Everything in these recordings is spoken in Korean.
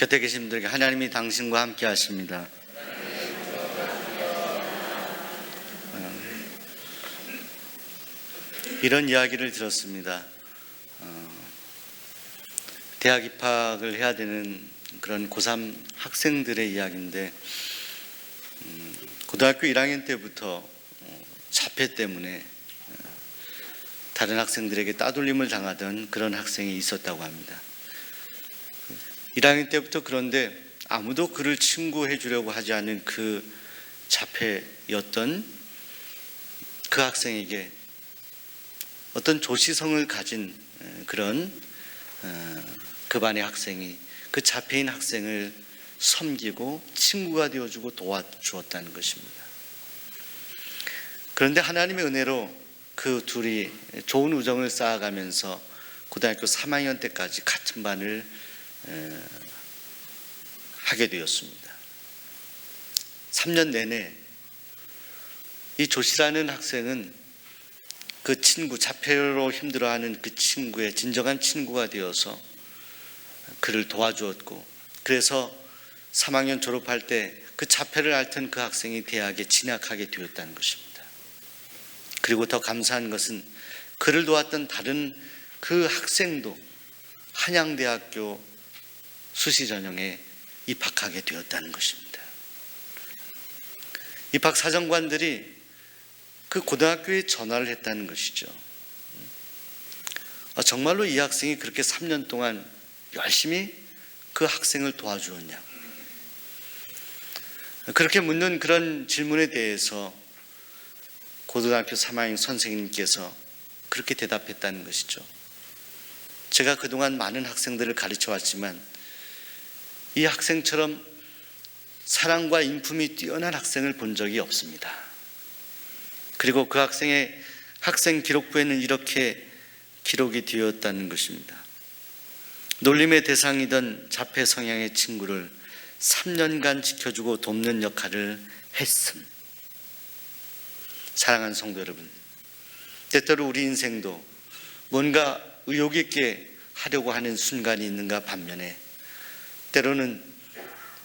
곁에 계신 분들에게 하나님이 당신과 함께 하십니다. 어, 이런 이야기를 들었습니다. 어, 대학 입학을 해야 되는 그런 고3 학생들의 이야기인데 음, 고등학교 1학년 때부터 어, 자폐 때문에 어, 다른 학생들에게 따돌림을 당하던 그런 학생이 있었다고 합니다. 1학년 때부터 그런데 아무도 그를 친구해 주려고 하지 않은 그 자폐였던 그 학생에게 어떤 조시성을 가진 에, 그런 어, 그 반의 학생이 그 자폐인 학생을 섬기고 친구가 되어주고 도와주었다는 것입니다. 그런데 하나님의 은혜로 그 둘이 좋은 우정을 쌓아가면서 고등학교 3학년 때까지 같은 반을 에, 하게 되었습니다. 3년 내내 이 조시라는 학생은 그 친구 자폐로 힘들어하는 그 친구의 진정한 친구가 되어서 그를 도와주었고 그래서 3학년 졸업할 때 그 자폐를 앓던 그 학생이 대학에 진학하게 되었다는 것입니다. 그리고 더 감사한 것은 그를 도왔던 다른 그 학생도 한양대학교 수시 전형에 입학하게 되었다는 것입니다. 입학 사정관들이 그 고등학교에 전화를 했다는 것이죠. 아, 정말로 이 학생이 그렇게 3년 동안 열심히 그 학생을 도와주었냐? 그렇게 묻는 그런 질문에 대해서 고등학교 3학년 선생님께서 그렇게 대답했다는 것이죠. 제가 그동안 많은 학생들을 가르쳐 왔지만 이 학생처럼 사랑과 인품이 뛰어난 학생을 본 적이 없습니다. 그리고 그 학생의 학생 기록부에는 이렇게 기록이 되었다는 것입니다. 놀림의 대상이던 자폐 성향의 친구를 3년간 지켜주고 돕는 역할을 했음. 사랑하는 성도 여러분, 때때로 우리 인생도 뭔가 의욕 있게 하려고 하는 순간이 있는가 반면에 때로는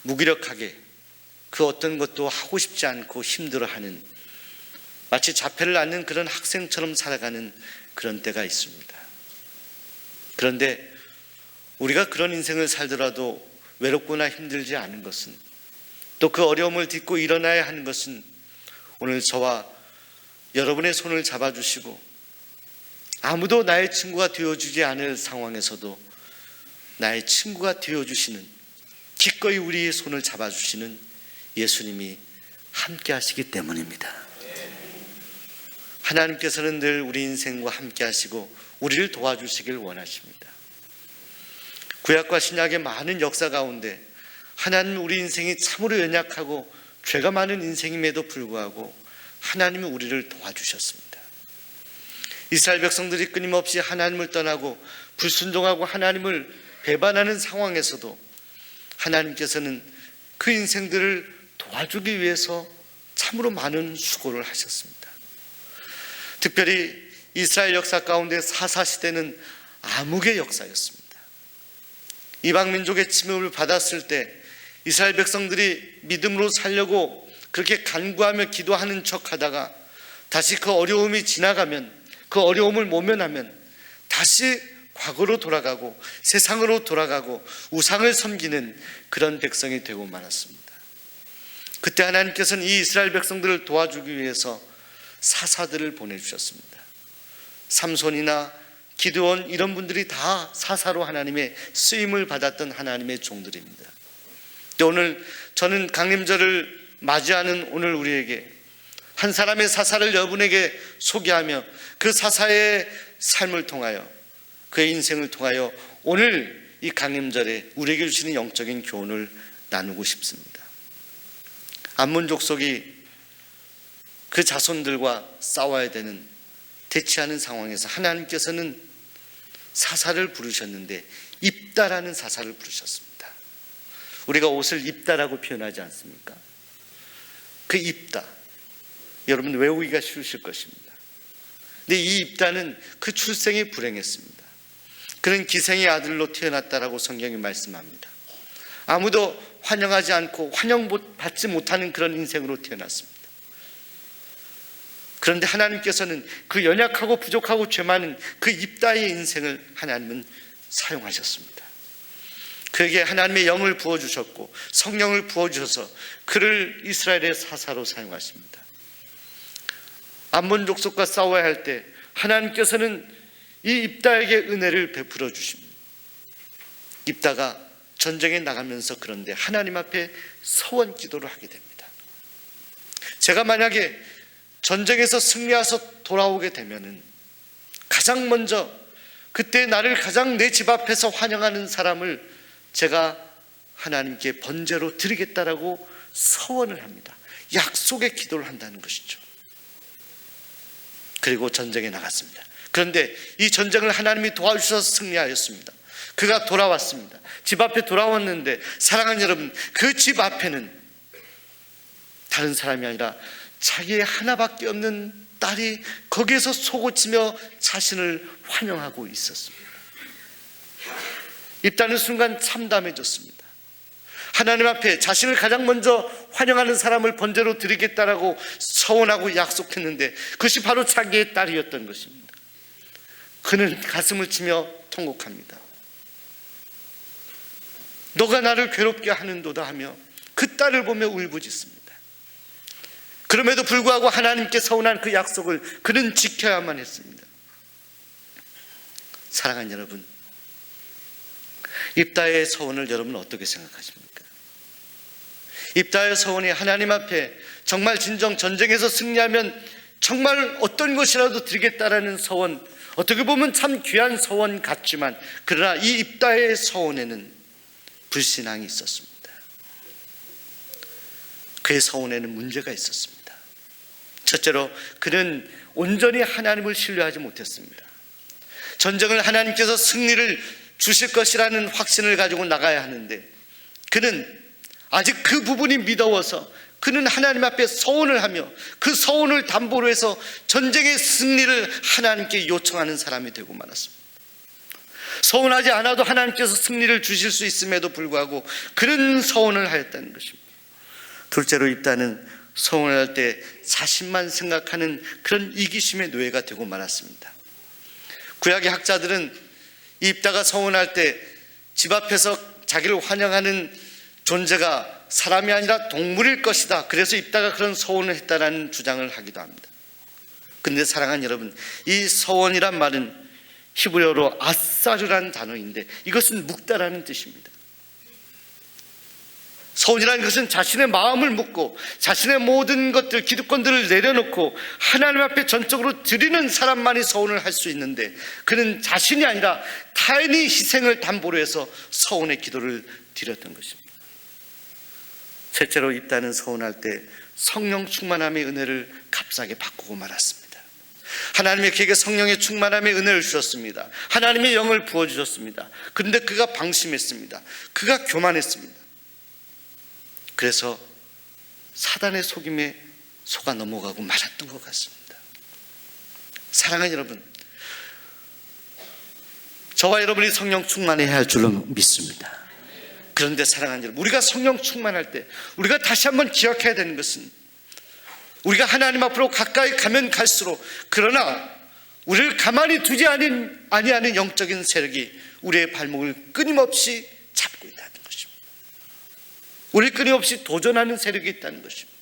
무기력하게 그 어떤 것도 하고 싶지 않고 힘들어하는 마치 자폐를 앓는 그런 학생처럼 살아가는 그런 때가 있습니다. 그런데 우리가 그런 인생을 살더라도 외롭거나 힘들지 않은 것은 또 그 어려움을 딛고 일어나야 하는 것은 오늘 저와 여러분의 손을 잡아주시고 아무도 나의 친구가 되어주지 않을 상황에서도 나의 친구가 되어주시는 기꺼이 우리의 손을 잡아주시는 예수님이 함께 하시기 때문입니다. 하나님께서는 늘 우리 인생과 함께 하시고 우리를 도와주시길 원하십니다. 구약과 신약의 많은 역사 가운데 하나님 우리 인생이 참으로 연약하고 죄가 많은 인생임에도 불구하고 하나님은 우리를 도와주셨습니다. 이스라엘 백성들이 끊임없이 하나님을 떠나고 불순종하고 하나님을 배반하는 상황에서도 하나님께서는 그 인생들을 도와주기 위해서 참으로 많은 수고를 하셨습니다. 특별히 이스라엘 역사 가운데 사사 시대는 암흑의 역사였습니다. 이방 민족의 침입을 받았을 때 이스라엘 백성들이 믿음으로 살려고 그렇게 간구하며 기도하는 척 하다가 다시 그 어려움이 지나가면 그 어려움을 모면하면 다시 과거로 돌아가고 세상으로 돌아가고 우상을 섬기는 그런 백성이 되고 말았습니다. 그때 하나님께서는 이 이스라엘 백성들을 도와주기 위해서 사사들을 보내주셨습니다. 삼손이나 기드온 이런 분들이 다 사사로 하나님의 쓰임을 받았던 하나님의 종들입니다. 오늘 저는 강림절을 맞이하는 오늘 우리에게 한 사람의 사사를 여러분에게 소개하며 그 사사의 삶을 통하여 그의 인생을 통하여 오늘 이 강림절에 우리에게 주시는 영적인 교훈을 나누고 싶습니다. 안문 족속이 그 자손들과 싸워야 되는 대치하는 상황에서 하나님께서는 사사를 부르셨는데 입다라는 사사를 부르셨습니다. 우리가 옷을 입다라고 표현하지 않습니까? 그 입다 여러분 외우기가 쉬우실 것입니다. 근데 이 입다는 그 출생이 불행했습니다. 그는 기생의 아들로 태어났다라고 성경이 말씀합니다. 아무도 환영하지 않고 환영받지 못하는 그런 인생으로 태어났습니다. 그런데 하나님께서는 그 연약하고 부족하고 죄 많은 그 입다의 인생을 하나님은 사용하셨습니다. 그에게 하나님의 영을 부어주셨고 성령을 부어주셔서 그를 이스라엘의 사사로 사용하십니다. 암몬 족속과 싸워야 할 때 하나님께서는 이 입다에게 은혜를 베풀어 주십니다. 입다가 전쟁에 나가면서 그런데 하나님 앞에 서원 기도를 하게 됩니다. 제가 만약에 전쟁에서 승리해서 돌아오게 되면은 가장 먼저 그때 나를 가장 내 집 앞에서 환영하는 사람을 제가 하나님께 번제로 드리겠다라고 서원을 합니다. 약속의 기도를 한다는 것이죠. 그리고 전쟁에 나갔습니다. 그런데 이 전쟁을 하나님이 도와주셔서 승리하였습니다. 그가 돌아왔습니다. 집 앞에 돌아왔는데 사랑하는 여러분, 그 집 앞에는 다른 사람이 아니라 자기의 하나밖에 없는 딸이 거기에서 속옷치며 자신을 환영하고 있었습니다. 입다는 순간 참담해졌습니다. 하나님 앞에 자신을 가장 먼저 환영하는 사람을 번제로 드리겠다라고 서원하고 약속했는데 그것이 바로 자기의 딸이었던 것입니다. 그는 가슴을 치며 통곡합니다. 너가 나를 괴롭게 하는도다 하며 그 딸을 보며 울부짖습니다. 그럼에도 불구하고 하나님께 서운한 그 약속을 그는 지켜야만 했습니다. 사랑하는 여러분, 입다의 서원을 여러분 어떻게 생각하십니까? 입다의 서원이 하나님 앞에 정말 진정 전쟁에서 승리하면 정말 어떤 것이라도 드리겠다라는 서원, 어떻게 보면 참 귀한 서원 같지만 그러나 이 입다의 서원에는 불신앙이 있었습니다. 그의 서원에는 문제가 있었습니다. 첫째로 그는 온전히 하나님을 신뢰하지 못했습니다. 전쟁을 하나님께서 승리를 주실 것이라는 확신을 가지고 나가야 하는데 그는 아직 그 부분이 미더워서 그는 하나님 앞에 서원을 하며 그 서원을 담보로 해서 전쟁의 승리를 하나님께 요청하는 사람이 되고 말았습니다. 서원하지 않아도 하나님께서 승리를 주실 수 있음에도 불구하고 그런 서원을 하였다는 것입니다. 둘째로 입다는 서원을 할 때 자신만 생각하는 그런 이기심의 노예가 되고 말았습니다. 구약의 학자들은 이 입다가 서원할 때 집 앞에서 자기를 환영하는 존재가 사람이 아니라 동물일 것이다. 그래서 입다가 그런 서원을 했다라는 주장을 하기도 합니다. 근데 사랑하는 여러분, 이 서원이란 말은 히브리어로 아사르라는 단어인데 이것은 묵다라는 뜻입니다. 서원이라는 것은 자신의 마음을 묻고 자신의 모든 것들 기득권들을 내려놓고 하나님 앞에 전적으로 드리는 사람만이 서원을 할 수 있는데 그는 자신이 아니라 타인의 희생을 담보로 해서 서원의 기도를 드렸던 것입니다. 셋째로 입다는 서원할 때 성령 충만함의 은혜를 값싸게 바꾸고 말았습니다. 하나님의 그에게 성령의 충만함의 은혜를 주셨습니다. 하나님의 영을 부어주셨습니다. 그런데 그가 방심했습니다. 그가 교만했습니다. 그래서 사단의 속임에 속아 넘어가고 말았던 것 같습니다. 사랑하는 여러분, 저와 여러분이 성령 충만해야 할 줄로 믿습니다. 그런데 사랑하는 여러분, 우리가 성령 충만할 때 우리가 다시 한번 기억해야 되는 것은 우리가 하나님 앞으로 가까이 가면 갈수록 그러나 우리를 가만히 두지 아니하는 영적인 세력이 우리의 발목을 끊임없이 잡고 있다는 것입니다. 우리 끊임없이 도전하는 세력이 있다는 것입니다.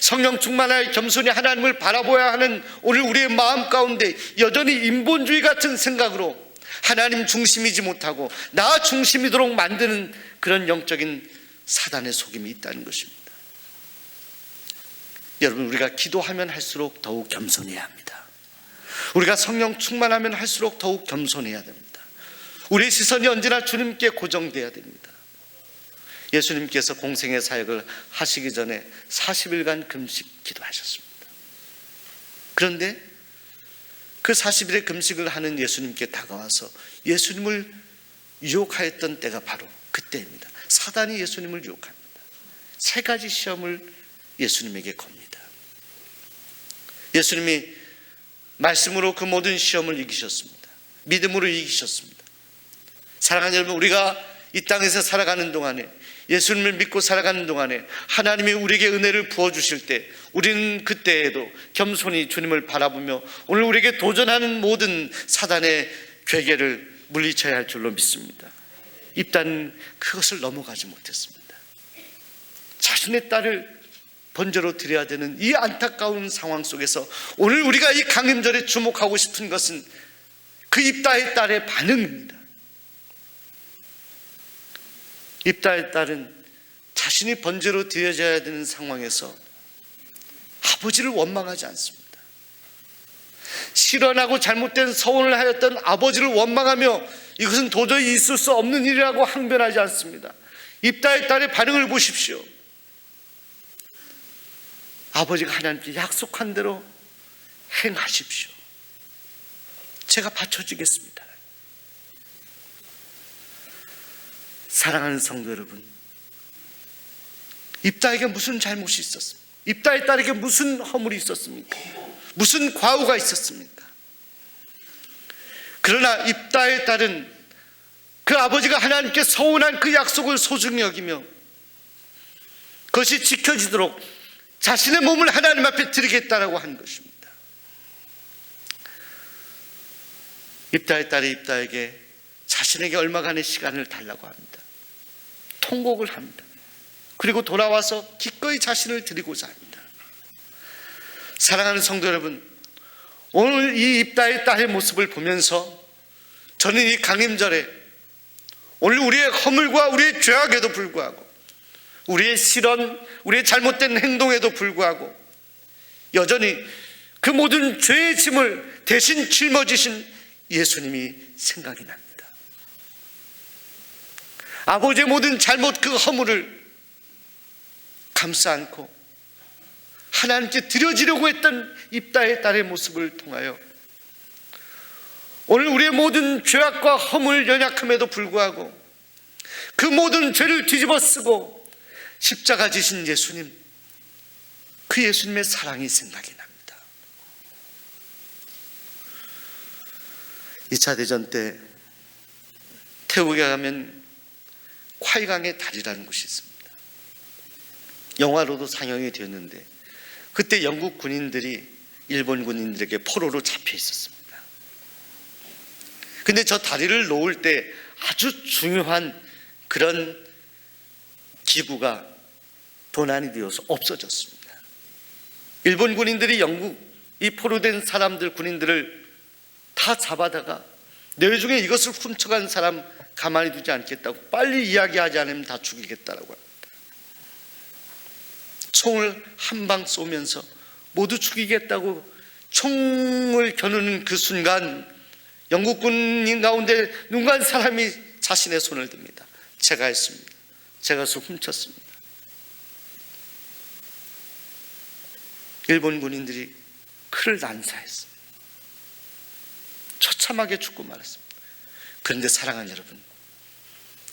성령 충만할 겸손히 하나님을 바라보아야 하는 오늘 우리의 마음 가운데 여전히 인본주의 같은 생각으로 하나님 중심이지 못하고 나 중심이도록 만드는 그런 영적인 사단의 속임이 있다는 것입니다. 여러분 우리가 기도하면 할수록 더욱 겸손해야 합니다. 우리가 성령 충만하면 할수록 더욱 겸손해야 됩니다. 우리의 시선이 언제나 주님께 고정돼야 됩니다. 예수님께서 공생의 사역을 하시기 전에 40일간 금식 기도하셨습니다. 그런데 그 40일의 금식을 하는 예수님께 다가와서 예수님을 유혹하였던 때가 바로 그때입니다. 사단이 예수님을 유혹합니다. 세 가지 시험을 예수님에게 겁니다. 예수님이 말씀으로 그 모든 시험을 이기셨습니다. 믿음으로 이기셨습니다. 사랑하는 여러분, 우리가 이 땅에서 살아가는 동안에 예수님을 믿고 살아가는 동안에 하나님이 우리에게 은혜를 부어 주실 때 우리는 그때에도 겸손히 주님을 바라보며 오늘 우리에게 도전하는 모든 사단의 괴계를 물리쳐야 할 줄로 믿습니다. 입단 그것을 넘어가지 못했습니다. 자신의 딸을 번제로 드려야 되는 이 안타까운 상황 속에서 오늘 우리가 이 강림절에 주목하고 싶은 것은 그 입다의 딸의 반응입니다. 입다의 딸은 자신이 번제로 드려져야 되는 상황에서 아버지를 원망하지 않습니다. 실현하고 잘못된 서원을 하였던 아버지를 원망하며 이것은 도저히 있을 수 없는 일이라고 항변하지 않습니다. 입다의 딸의 반응을 보십시오. 아버지가 하나님께 약속한 대로 행하십시오. 제가 받쳐주겠습니다. 사랑하는 성도 여러분, 입다에게 무슨 잘못이 있었습니까? 입다의 딸에게 무슨 허물이 있었습니까? 무슨 과오가 있었습니까? 그러나 입다의 딸은 그 아버지가 하나님께 서운한 그 약속을 소중히 여기며 그것이 지켜지도록 자신의 몸을 하나님 앞에 드리겠다라고 한 것입니다. 입다의 딸이 입다에게 자신에게 얼마간의 시간을 달라고 합니다. 통곡을 합니다. 그리고 돌아와서 기꺼이 자신을 드리고자 합니다. 사랑하는 성도 여러분, 오늘 이 입다의 딸의 모습을 보면서 저는 이 강림절에 오늘 우리의 허물과 우리의 죄악에도 불구하고 우리의 실언, 우리의 잘못된 행동에도 불구하고 여전히 그 모든 죄의 짐을 대신 짊어지신 예수님이 생각이 납니다. 아버지의 모든 잘못 그 허물을 감싸 안고 하나님께 드려지려고 했던 입다의 딸의 모습을 통하여 오늘 우리의 모든 죄악과 허물 연약함에도 불구하고 그 모든 죄를 뒤집어 쓰고 십자가 지신 예수님 그 예수님의 사랑이 생각이 납니다. 2차 대전 때 태국에 가면 콰이강의 다리라는 곳이 있습니다. 영화로도 상영이 되었는데 그때 영국 군인들이 일본 군인들에게 포로로 잡혀 있었습니다. 근데 저 다리를 놓을 때 아주 중요한 그런 기구가 도난이 되어서 없어졌습니다. 일본 군인들이 영국 이 포로된 사람들 군인들을 다 잡아다가 내 중에 이것을 훔쳐간 사람 가만히 두지 않겠다고 빨리 이야기하지 않으면 다 죽이겠다라고 합니다. 총을 한 방 쏘면서 모두 죽이겠다고 총을 겨누는 그 순간 영국 군인 가운데 눈간 사람이 자신의 손을 듭니다. 제가 했습니다. 제가 수 훔쳤습니다. 일본 군인들이 그를 난사했습니다. 처참하게 죽고 말았습니다. 그런데 사랑하는 여러분,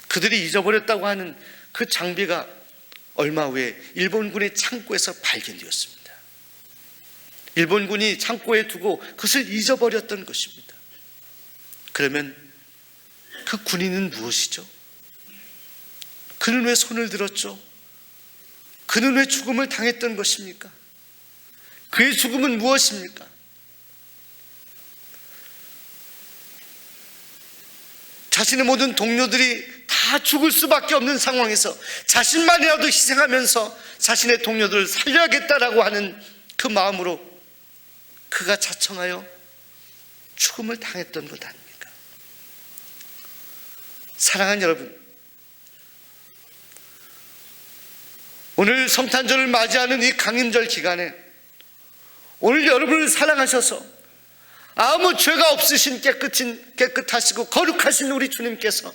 그들이 잊어버렸다고 하는 그 장비가 얼마 후에 일본군의 창고에서 발견되었습니다. 일본군이 창고에 두고 그것을 잊어버렸던 것입니다. 그러면 그 군인은 무엇이죠? 그는 왜 손을 들었죠? 그는 왜 죽음을 당했던 것입니까? 그의 죽음은 무엇입니까? 자신의 모든 동료들이 다 죽을 수밖에 없는 상황에서 자신만이라도 희생하면서 자신의 동료들을 살려야겠다라고 하는 그 마음으로 그가 자청하여 죽음을 당했던 것 아닙니까? 사랑하는 여러분, 오늘 성탄절을 맞이하는 이 강림절 기간에 오늘 여러분을 사랑하셔서 아무 죄가 없으신 깨끗인 깨끗하시고 거룩하신 우리 주님께서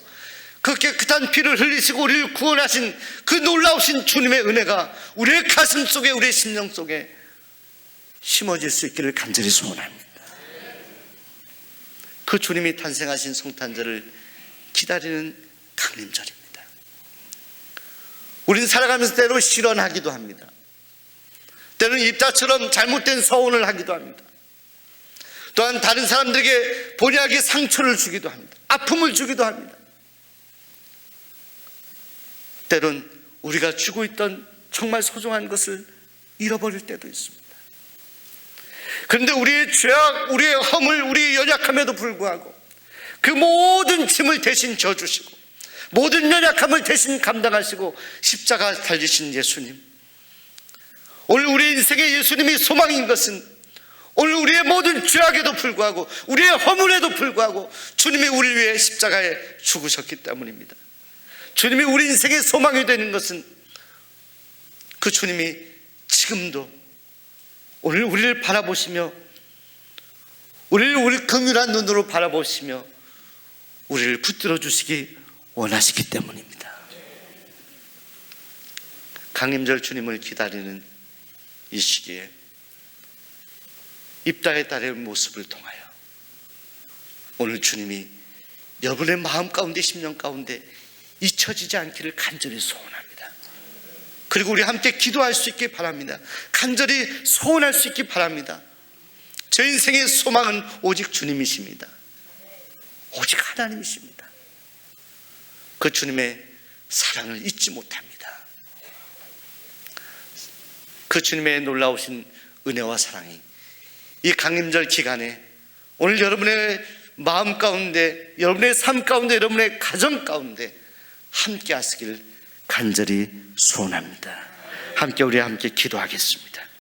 그 깨끗한 피를 흘리시고 우리를 구원하신 그 놀라우신 주님의 은혜가 우리의 가슴 속에 우리의 심령 속에 심어질 수 있기를 간절히 소원합니다. 그 주님이 탄생하신 성탄절을 기다리는 강림절입니다. 우리는 살아가면서 때로 실언하기도 합니다. 때로는 입다처럼 잘못된 서원을 하기도 합니다. 또한 다른 사람들에게 본의하게 상처를 주기도 합니다. 아픔을 주기도 합니다. 때론 우리가 쥐고 있던 정말 소중한 것을 잃어버릴 때도 있습니다. 그런데 우리의 죄악, 우리의 허물, 우리의 연약함에도 불구하고 그 모든 짐을 대신 져주시고 모든 연약함을 대신 감당하시고 십자가 달리신 예수님. 오늘 우리 인생의 예수님이 소망인 것은 오늘 우리의 모든 죄악에도 불구하고 우리의 허물에도 불구하고 주님이 우리를 위해 십자가에 죽으셨기 때문입니다. 주님이 우리 인생의 소망이 되는 것은 그 주님이 지금도 오늘 우리를 바라보시며 우리를 우리 긍휼한 눈으로 바라보시며 우리를 붙들어 주시기 원하시기 때문입니다. 강림절 주님을 기다리는 이 시기에 입다의 딸의 모습을 통하여 오늘 주님이 여러분의 마음 가운데 심령 가운데 잊혀지지 않기를 간절히 소원합니다. 그리고 우리 함께 기도할 수 있기 바랍니다. 간절히 소원할 수 있기 바랍니다. 저 인생의 소망은 오직 주님이십니다. 오직 하나님이십니다. 그 주님의 사랑을 잊지 못합니다. 그 주님의 놀라우신 은혜와 사랑이 이 강림절 기간에 오늘 여러분의 마음 가운데, 여러분의 삶 가운데, 여러분의 가정 가운데 함께 하시길 간절히 소원합니다. 함께 우리 함께 기도하겠습니다.